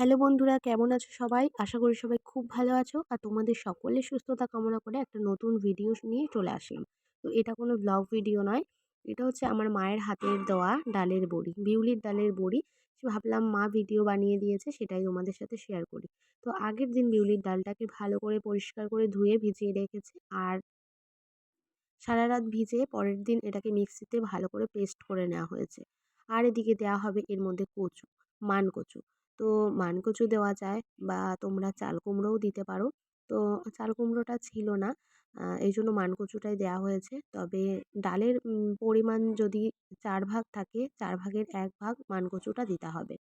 Hello বন্ধুরা, কেমন আছো সবাই? আশা করি সবাই খুব ভালো আছো। আর তোমাদের সকলের সুস্থতা কামনা করে একটা নতুন ভিডিও নিয়ে চলে আসলাম। তো এটা কোনো ব্লগ ভিডিও নয়, এটা হচ্ছে আমার মায়ের হাতের দেওয়া ডালের বড়ি, বিউলির ডালের বড়ি। ভাবলাম মা ভিডিও বানিয়ে দিয়েছে, সেটাই তোমাদের সাথে শেয়ার করি। তো আগের দিন বিউলির ডালটাকে ভালো করে পরিষ্কার করে ধুয়ে ভিজিয়ে রেখেছে আর সারা রাত ভিজে পরের দিন এটাকে মিক্সিতে ভালো করে পেস্ট করে নেওয়া হয়েছে। আর এদিকে দেওয়া হবে এর মধ্যে কচু, মান কচু। তো মানকচু দেওয়া যায় বা তোমরা চাল কুমড়োও দিতে পারো। তো চাল কুমড়োটা ছিল না এই জন্য মানকচুটাই দেওয়া হয়েছে। তবে ডালের পরিমাণ যদি চার ভাগ থাকে, চার ভাগের এক ভাগ মানকচুটা দিতে হবে।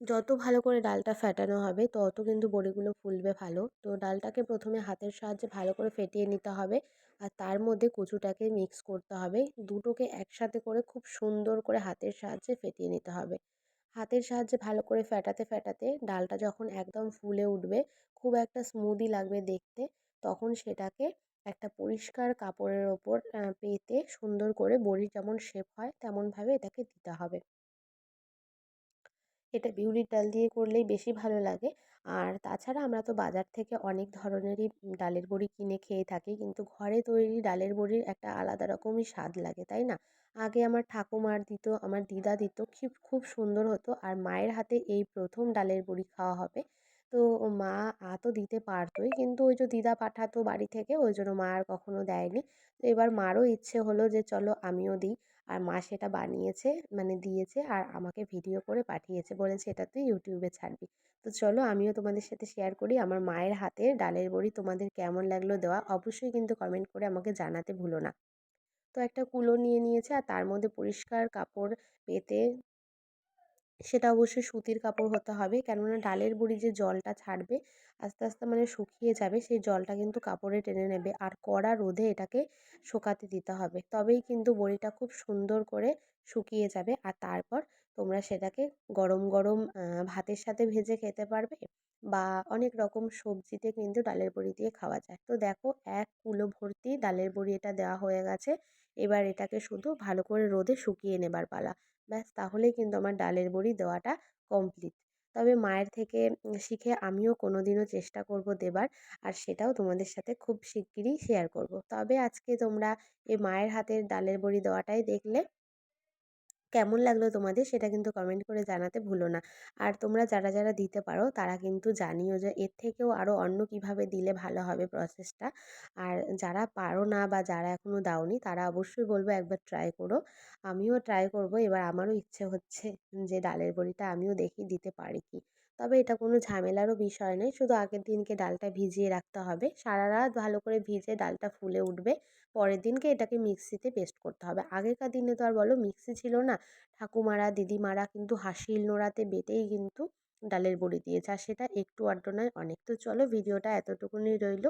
যত ভালো করে ডালটা ফেটানো হবে, তত কিন্তু বড়িগুলো ফুলবে ভালো। তো ডালটাকে প্রথমে হাতের সাহায্যে ভালো করে ফেটিয়ে নিতে হবে আর তার মধ্যে কচুটাকে মিক্স করতে হবে। দুটোকে একসাথে করে খুব সুন্দর করে হাতের সাহায্যে ফেটিয়ে নিতে হবে। হাতের সাহায্যে ভালো করে ফ্যাটাতে ফ্যাটাতে ডালটা যখন একদম ফুলে উঠবে, খুব একটা স্মুদি লাগবে দেখতে, তখন সেটাকে একটা পরিষ্কার কাপড়ের ওপর পেতে সুন্দর করে বড়ি যেমন শেপ হয় তেমনভাবে এটাকে দিতে হবে। এটা বিউলির ডাল দিয়ে করলেই বেশি ভালো লাগে। আর তাছাড়া আমরা তো বাজার থেকে অনেক ধরনেরই ডালের বড়ি কিনে খেয়ে থাকি। কিন্তু ঘরে তৈরি ডালের বড়ির একটা আলাদা রকমই স্বাদ লাগে, তাই না? আগে আমার ঠাকুমার দিত, আমার দিদা দিত খুব সুন্দর হতো। আর মায়ের হাতে এই প্রথম ডালের বড়ি খাওয়া হবে। তো মা তো দিতে পারতোই। কিন্তু ওই যে দিদা পাঠাতো বাড়ি থেকে, ওই জন্য মা আর কখনো দেয়নি। তো এবার মারও ইচ্ছে হলো যে, চলো আমিও দিই। আর মা সেটা বানিয়েছে মানে দিয়েছে আর আমাকে ভিডিও করে পাঠিয়েছে। বলেছে, এটা তুই ইউটিউবে ছাড়বি। তো চলো আমিও তোমাদের সাথে শেয়ার করি। আমার মায়ের হাতে ডালের বড়ি তোমাদের কেমন লাগল দেওয়া, অবশ্যই কিন্তু কমেন্ট করে আমাকে জানাতে ভুলো না। তো একটা কুলো নিয়ে নিয়েছে আর তার মধ্যে পরিষ্কার কাপড় পেতে সেটা অবশ্যই সুতির কাপড় হতে হবে। কেননা ডালের বড়ি যে জলটা ছাড়বে, আস্তে আস্তে মানে শুকিয়ে যাবে, সেই জলটা কিন্তু কাপড়ে টেনে নেবে। আর কড়া রোদে এটাকে শোকাতে দিতে হবে। তবেই কিন্তু বড়িটা খুব সুন্দর করে শুকিয়ে যাবে। আর তারপর তোমরা সেটাকে গরম গরম ভাতের সাথে ভেজে খেতে পারবে। বা অনেক রকম সবজিতে কিন্তু ডালের বড়ি দিয়ে খাওয়া যায়। তো দেখো, এক কুলো ভর্তি ডালের বড়ি এটা দেওয়া হয়ে গেছে। এবার এটাকে শুধু ভালো করে রোদে শুকিয়ে নেবার পালা। ব্যাস, তাহলেই কিন্তু আমার ডালের বড়ি দেওয়াটা কমপ্লিট। তবে মায়ের থেকে শিখে আমিও কোনো দিনও চেষ্টা করব দেবার, আর সেটাও তোমাদের সাথে খুব শিগগিরই শেয়ার করব। তবে আজকে তোমরা এই মায়ের হাতের ডালের বড়ি দেওয়াটাই দেখলে কেমন লাগল তোমাদের সেটা কিন্তু কমেন্ট করে জানাতে ভুলো না। আর তোমরা যারা যারা দিতে পারো তারা কিন্তু জানিও যে এর থেকেও আরও অন্য কীভাবে দিলে ভালো হবে প্রসেসটা আর যারা পারো না বা যারা এখনও দাওনি তারা অবশ্যই বলব একবার ট্রাই করো। আমিও ট্রাই করব, এবার আমারও ইচ্ছে হচ্ছে যে ডালের বড়িটা আমিও দেখি দিতে পারি কি। তবে এটা কোনো ঝামেলারও বিষয় নয়। শুধু আগের দিনকে ডালটা ভিজিয়ে রাখতে হবে। সারা রাত ভালো করে ভিজে ডালটা ফুলে উঠবে। পরের দিনকে এটাকে মিক্সিতে পেস্ট করতে হবে। আগেকার দিনে তো আর বলো মিক্সি ছিল না। ঠাকুমারা, দিদিমারা কিন্তু হাসিল নোড়াতে বেটেই কিন্তু ডালের বড়ি দিয়েছে। আর সেটা একটু আড্ডো নয়, অনেক। তো চলো ভিডিওটা এতটুকুনি রইল।